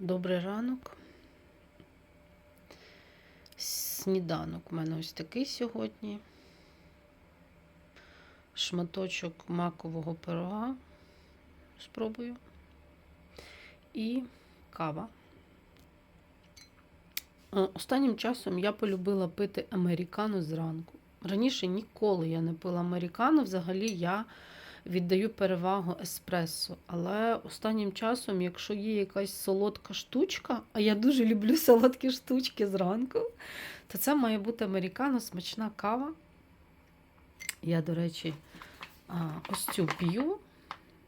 Добрий ранок. Сніданок у мене ось такий сьогодні. Шматочок макового пирога. Спробую. І кава. Е, Останнім часом я полюбила пити американо зранку. Раніше ніколи я не пила американо. Взагалі я віддаю перевагу еспресо. Але останнім часом, якщо є якась солодка штучка, а я дуже люблю солодкі штучки зранку, то це має бути американо, смачна кава. Я, до речі, ось цю п'ю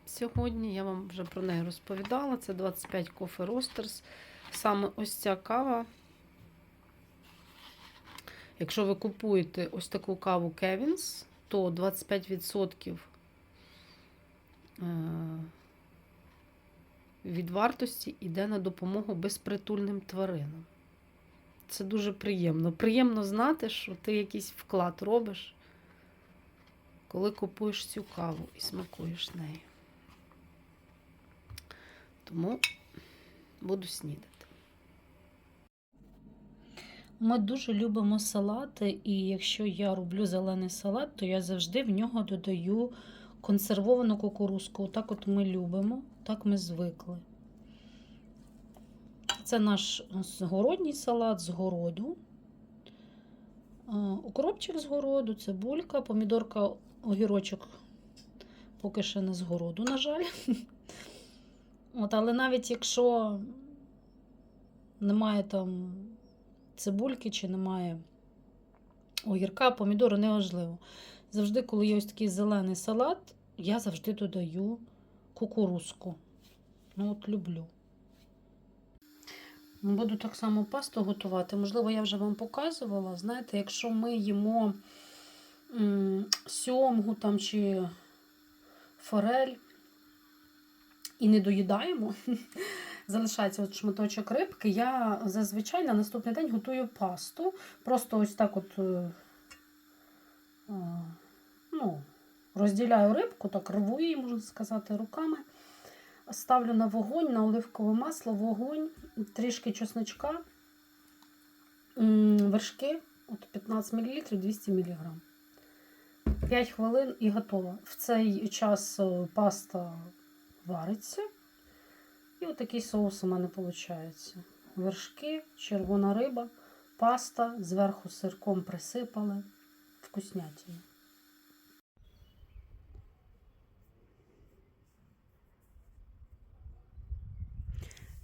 сьогодні. Я вам вже про неї розповідала. Це 25 Coffee Roasters. Саме ось ця кава. Якщо ви купуєте ось таку каву Kevins, то 25% е, від вартості йде на допомогу безпритульним тваринам. Це дуже приємно. Приємно знати, що ти якийсь вклад робиш, коли купуєш цю каву і смакуєш нею. Тому буду снідати. Ми дуже любимо салати, і якщо я роблю зелений салат, то я завжди в нього додаю консервовану кукурузку. Так от ми любимо, так ми звикли. Це наш згородній салат з городу. Укропчик з городу, цибулька, помідорка, огірочок поки ще не з городу, на жаль. От, але навіть якщо немає там цибульки чи немає огірка, помідору, неважливо. Завжди, коли є ось такий зелений салат, я завжди додаю кукурузку. Ну, от люблю. Буду так само пасту готувати. Можливо, я вже вам показувала. Знаєте, якщо ми їмо сьомгу там чи форель і не доїдаємо, залишається от шматочок рибки, я зазвичай на наступний день готую пасту. Просто ось так от е, е, ну, розділяю рибку, так рву її, можна сказати, руками. Ставлю на вогонь, на оливкове масло, вогонь, трішки чесночка, вершки, от 15 мл, 200 мг. 5 хвилин і готово. В цей час паста вариться. І отакий соус у мене виходить. Вершки, червона риба, паста, зверху сирком присипали. Вкуснятина.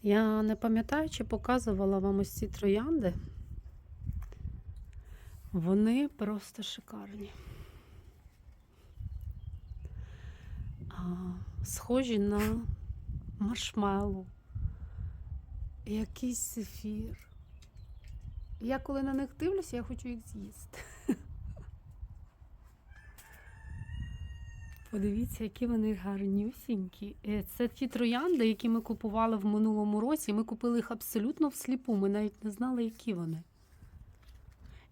Я не пам'ятаю, чи показувала вам ось ці троянди. Вони просто шикарні. Схожі на маршмеллоу, якийсь зефір. Я коли на них дивлюся, я хочу їх з'їсти. Подивіться, які вони гарнюсінькі. Е, Це ті троянди, які ми купували в минулому році. Ми купили їх абсолютно всліпу. Ми навіть не знали, які вони.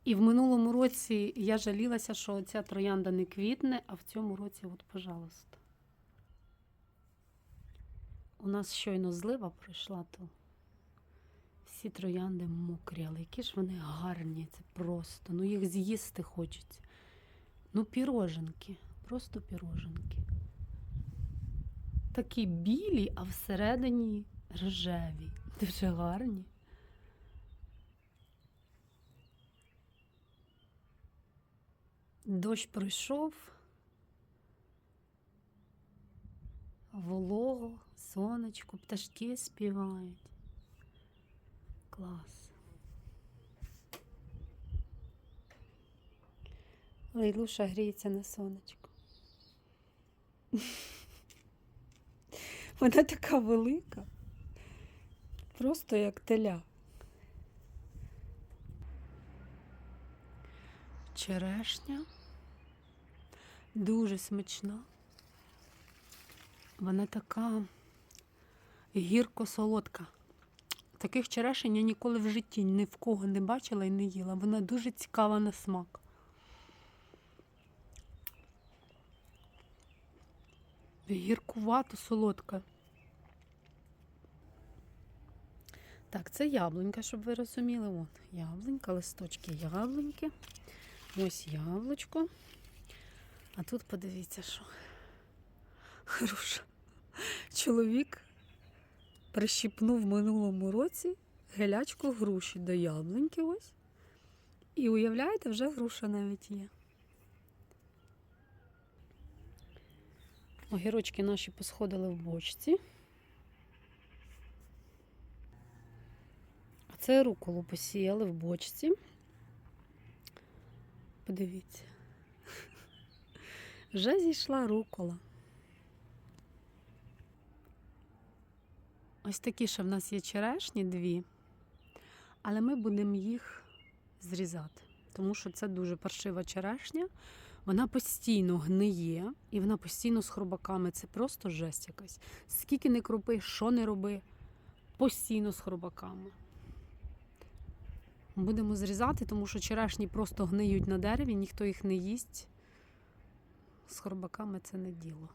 І в минулому році я жалілася, що ця троянда не квітне, а в цьому році, от, пожалуйста. У нас щойно злива пройшла, то всі троянди мокрі, але які ж вони гарні, це просто. Ну їх з'їсти хочеться. Ну, піроженки, просто піроженки. Такі білі, а всередині рожеві. Дуже гарні. Дощ пройшов. Волого, сонечко, пташки співають. Клас. Лейлуша гріється на сонечку. Вона така велика, просто як теля. Черешня дуже смачна. Вона така гірко-солодка. Таких черешень я ніколи в житті ні в кого не бачила і не їла. Вона дуже цікава на смак. Гіркувато солодка. Так, це яблунька, щоб ви розуміли. Вон, яблунька, листочки яблуньки. Ось яблучко. А тут подивіться, що. Груша. Чоловік прищіпнув в минулому році гелячку груші до яблуньки ось. І уявляєте, вже груша навіть є. Огірочки наші посходили в бочці. А це руколу посіяли в бочці. Подивіться. Вже зійшла рукола. Ось такі ще в нас є черешні дві, але ми будемо їх зрізати, тому що це дуже паршива черешня. Вона постійно гниє і вона постійно з хробаками. Це просто жесть якась. Скільки не кропи, що не роби, постійно з хробаками. Будемо зрізати, тому що черешні просто гниють на дереві, ніхто їх не їсть. З хробаками це не діло.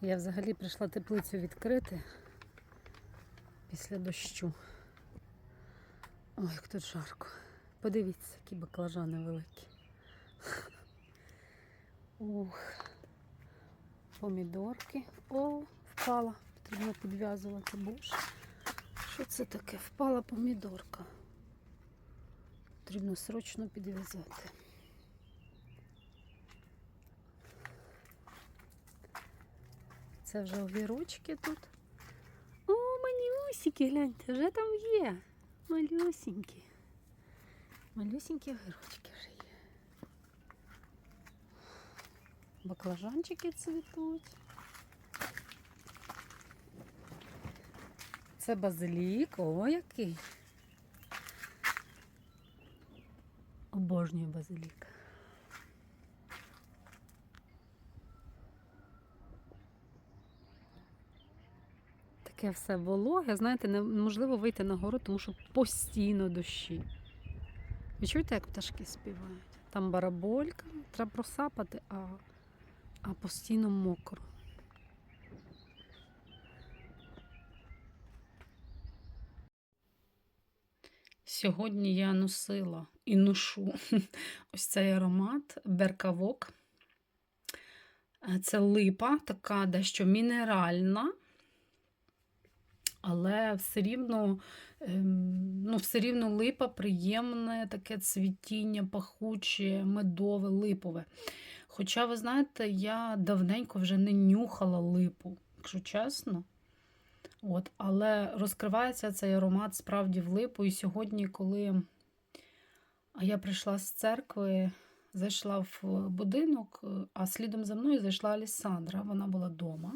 Я взагалі прийшла теплицю відкрити після дощу. Ой, як тут жарко. Подивіться, які баклажани великі. Ух. Помідорки. О, впала. Потрібно підв'язувати. Боже. Що це таке? Впала помідорка. Потрібно срочно підв'язати. Це вже огірочки тут. О, малюсики, гляньте, вже там є. Малюсенькі. Малюсенькі огірочки вже є. Баклажанчики цвітуть. Це базилік. О, який. Обожнюю базилік. Таке все вологе, знаєте, неможливо вийти на гору, тому що постійно дощі. Ви як пташки співають? Там бараболька, треба просапати, а, а постійно мокро. Сьогодні я носила і ношу ось цей аромат Беркавок. Це липа, така дещо мінеральна, але все рівно, ем, ну, все рівно липа приємне, таке цвітіння, пахуче, медове, липове. Хоча, ви знаєте, я давненько вже не нюхала липу, якщо чесно. От, але розкривається цей аромат справді в липу. І сьогодні, коли я прийшла з церкви, зайшла в будинок, а слідом за мною зайшла Алісандра, вона була вдома.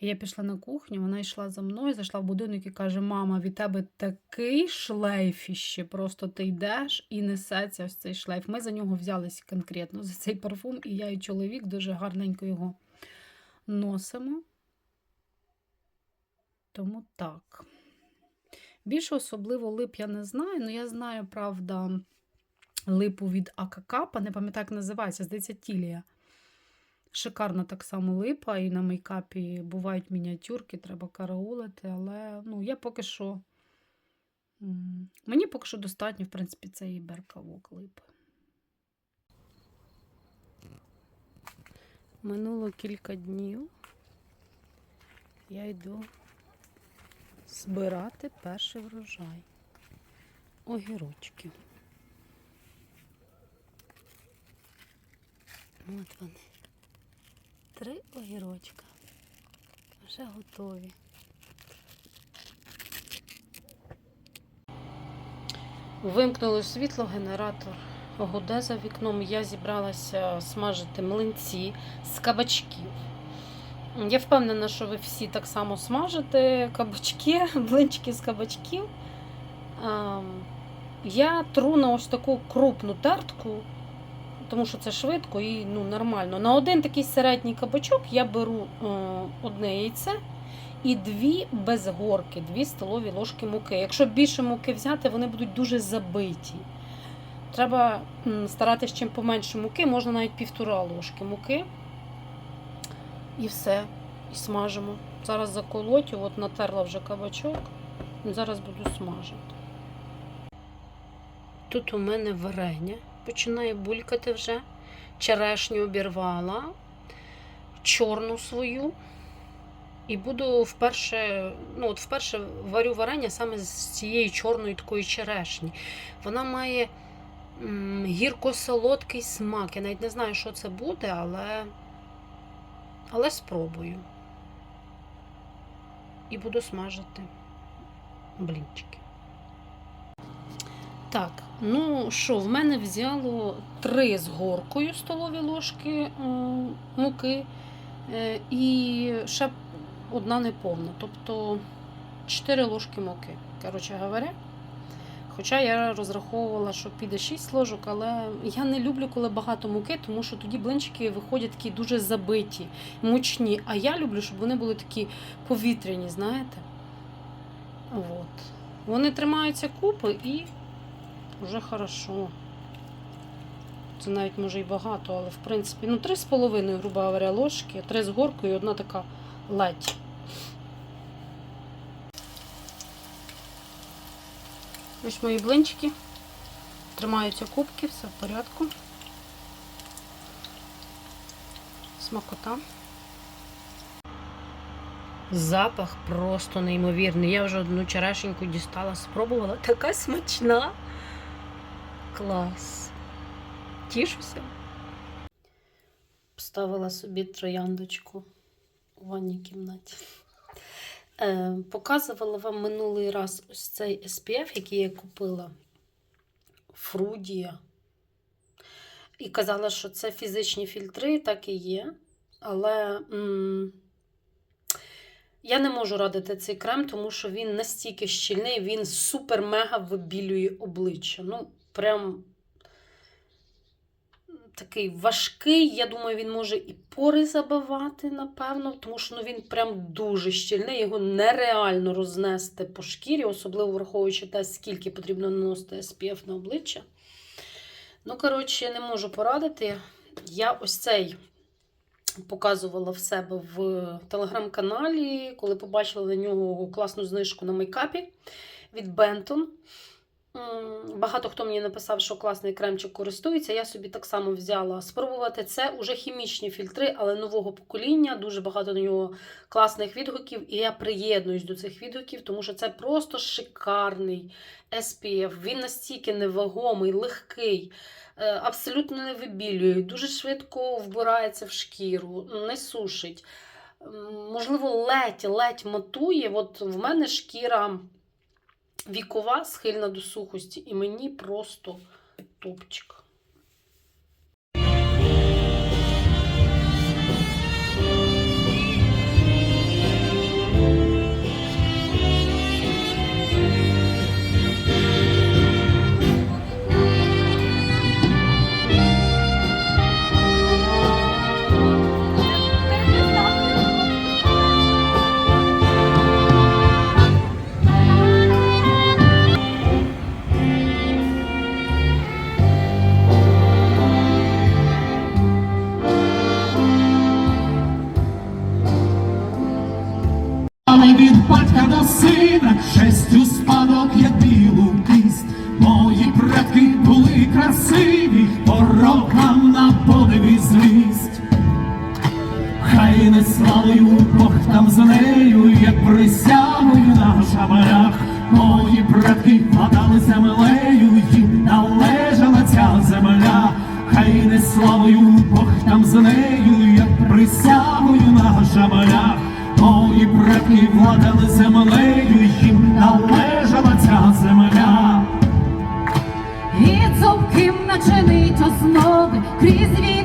Я пішла на кухню, вона йшла за мною, зайшла в будинок і каже: Мама, від тебе такий шлейф іще, просто ти йдеш і несеться ось цей шлейф. Ми за нього взялися конкретно за цей парфум, і я і чоловік дуже гарненько його носимо. Тому так. Більше особливо лип я не знаю, але я знаю, правда, липу від Акакапа, не пам'ятаю, як називається, здається, Тілія. Шикарна так само липа, і на мейкапі бувають мініатюрки, треба караулити, але ну, я поки що. Мені поки що достатньо, в принципі, цієї беркавок липи. Минуло кілька днів. Я йду збирати перший врожай огірочків. От вони. Три огірочка. Вже готові. Вимкнули світло, генератор гуде за вікном. Я зібралася смажити млинці з кабачків. Я впевнена, що ви всі так само смажите кабачки, блинчики з кабачків. Я тру на ось таку крупну тертку, тому що це швидко і ну, нормально. На один такий середній кабачок я беру е, одне яйце і дві без горки, дві столові ложки муки. Якщо більше муки взяти, вони будуть дуже забиті. Треба старатися чим поменше муки, можна навіть півтора ложки муки. І все. і смажимо. Зараз заколоть, от натерла вже кабачок. Зараз буду смажити. Тут у мене варення починає булькати вже. Черешню обірвала, чорну свою. І буду вперше, ну от вперше варю варення саме з цієї чорної такої черешні. Вона має гірко-солодкий смак. Я навіть не знаю, що це буде, але, але спробую. І буду смажити блінчики. Так, ну що, в мене взяло три з горкою столові ложки м, муки е, і ще одна неповна, тобто 4 ложки муки. Коротше говоря, хоча я розраховувала, що піде 6 ложок, але я не люблю, коли багато муки, тому що тоді блинчики виходять такі дуже забиті, мучні. А я люблю, щоб вони були такі повітряні, знаєте? От. Вони тримаються купи і вже хорошо. Це навіть може і багато, але в принципі, ну, 3,5, грубо говоря, ложки, 3 з горкою і одна така ледь. Ось мої блинчики. Тримаються кубки, все в порядку. Смакота. Запах просто неймовірний. Я вже одну черешеньку дістала, спробувала. Така смачна. Клас. Тішуся. Поставила собі трояндочку у ванній кімнаті. Е, показувала вам минулий раз ось цей SPF, який я купила. Фрудія. І казала, що це фізичні фільтри, так і є. Але м я не можу радити цей крем, тому що він настільки щільний, він супер-мега вибілює обличчя. Ну, прям такий важкий. Я думаю, він може і пори забивати, напевно, тому що ну, він прям дуже щільний, його нереально рознести по шкірі, особливо враховуючи те, скільки потрібно наносити SPF на обличчя. Ну, коротше, не можу порадити. Я ось цей показувала в себе в телеграм-каналі, коли побачила на нього класну знижку на мейкапі від Benton. Багато хто мені написав, що класний кремчик користується. Я собі так само взяла спробувати. Це уже хімічні фільтри, але нового покоління. Дуже багато на нього класних відгуків. І я приєднуюсь до цих відгуків, тому що це просто шикарний SPF. Він настільки невагомий, легкий, е, абсолютно не вибілює, дуже швидко вбирається в шкіру, не сушить. Можливо, ледь-ледь матує. От в мене шкіра вікова, схильна до сухості, і мені просто топчик. Але від батька до сина, честю спадок, як білу кість. Мої предки були красиві, ворогам на подиві злість. Хай не славою Бог там з нею, як присягою на шабарях. Мої предки вкладали землею, їм належала ця земля. Хай не славою Бог там з нею, як предки владали землею, їм належала ця земля. І цупким начинить основи крізь віки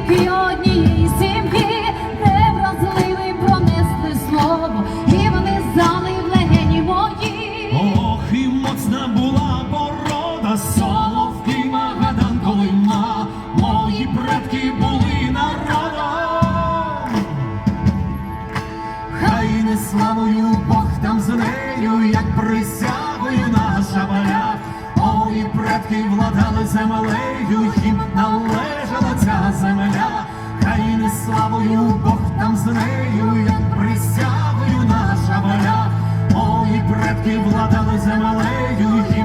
Поки владали землею, їм належала ця земля, країни славою, Бог там з нею, як присягою наша воля, мої предки владали землею. їм